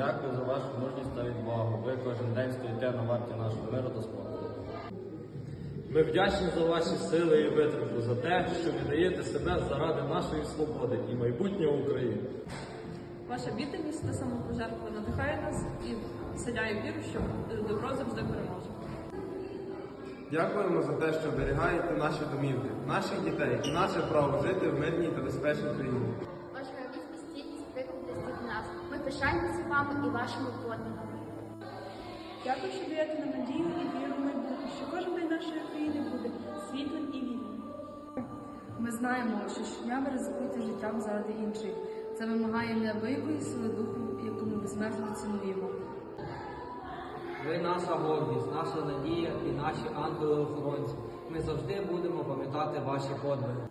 Дякую за вашу мужність та відвагу. Ви кожен день стоїте на варті нашого миру та спокою. Ми вдячні за ваші сили і витримку, за те, що віддаєте себе заради нашої свободи і майбутнього України. Ваша відданість та самопожертва надихає нас і вселяє віру, що добро завжди переможе. Дякуємо за те, що оберігаєте наші домівки, наших дітей і наше право жити в мирній та безпечній країні. Пишаємося вами і вашими подвигами. Дякую, що даєте нам надію і віру в майбутнє, що кожен день нашої країни буде світлим і вільним. Ми знаємо, що щодня ви ризикуєте життям заради інших. Це вимагає неабиякої сили духу, яку ми безмежно цінуємо. Ви наша гордість, наша надія і наші ангели-охоронці. Ми завжди будемо пам'ятати ваші подвиги.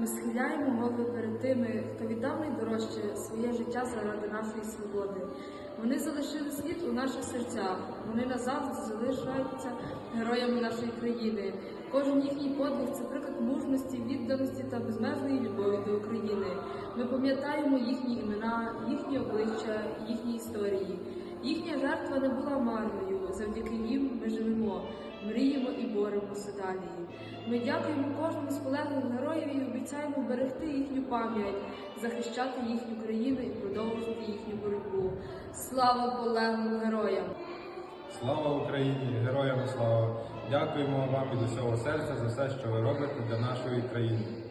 Ми схиляємо голови перед тими, хто віддав найдорожче своє життя заради нашої свободи. Вони залишили слід у наших серцях. Вони назавжди залишаються героями нашої країни. Кожен їхній подвиг це приклад мужності, відданості та безмежної любові до України. Ми пам'ятаємо їхні імена, їхні обличчя, їхні історії. Їхня жертва не була марною. Далі. Ми дякуємо кожному з полеглих героїв і обіцяємо берегти їхню пам'ять, захищати їхню країну і продовжувати їхню боротьбу. Слава полеглим героям! Слава Україні! Героям слава! Дякуємо вам від усього серця за все, що ви робите для нашої країни.